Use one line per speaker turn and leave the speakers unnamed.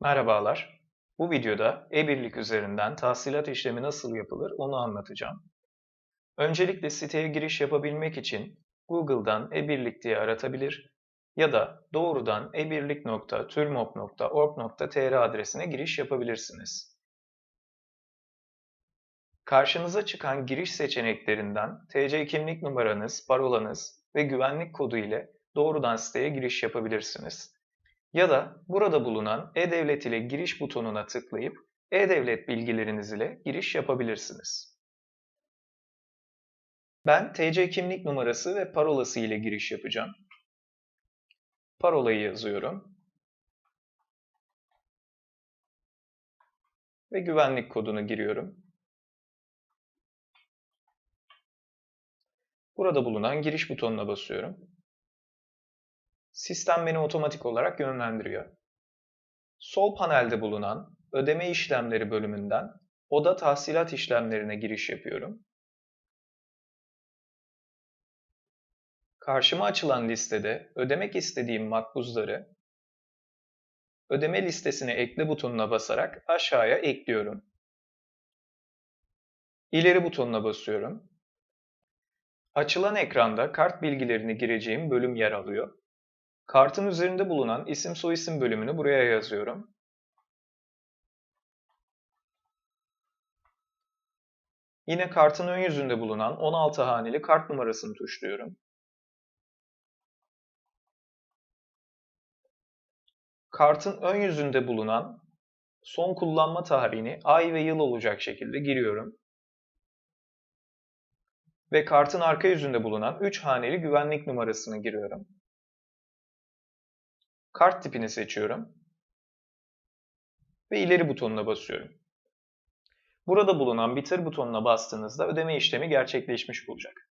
Merhabalar. Bu videoda e-birlik üzerinden tahsilat işlemi nasıl yapılır onu anlatacağım. Öncelikle siteye giriş yapabilmek için Google'dan e-birlik diye aratabilir ya da doğrudan ebirlik.turmop.org.tr adresine giriş yapabilirsiniz. Karşınıza çıkan giriş seçeneklerinden TC kimlik numaranız, parolanız ve güvenlik kodu ile doğrudan siteye giriş yapabilirsiniz. Ya da burada bulunan E-Devlet ile giriş butonuna tıklayıp E-Devlet bilgileriniz ile giriş yapabilirsiniz. Ben TC kimlik numarası ve parolası ile giriş yapacağım. Parolayı yazıyorum. Ve güvenlik kodunu giriyorum. Burada bulunan giriş butonuna basıyorum. Sistem beni otomatik olarak yönlendiriyor. Sol panelde bulunan Ödeme işlemleri bölümünden Oda tahsilat işlemlerine giriş yapıyorum. Karşıma açılan listede ödemek istediğim makbuzları ödeme listesine ekle butonuna basarak aşağıya ekliyorum. İleri butonuna basıyorum. Açılan ekranda kart bilgilerini gireceğim bölüm yer alıyor. Kartın üzerinde bulunan isim soyisim bölümünü buraya yazıyorum. Yine kartın ön yüzünde bulunan 16 haneli kart numarasını tuşluyorum. Kartın ön yüzünde bulunan son kullanma tarihini ay ve yıl olacak şekilde giriyorum. Ve kartın arka yüzünde bulunan 3 haneli güvenlik numarasını giriyorum. Kart tipini seçiyorum. Ve ileri butonuna basıyorum. Burada bulunan bitir butonuna bastığınızda ödeme işlemi gerçekleşmiş olacak.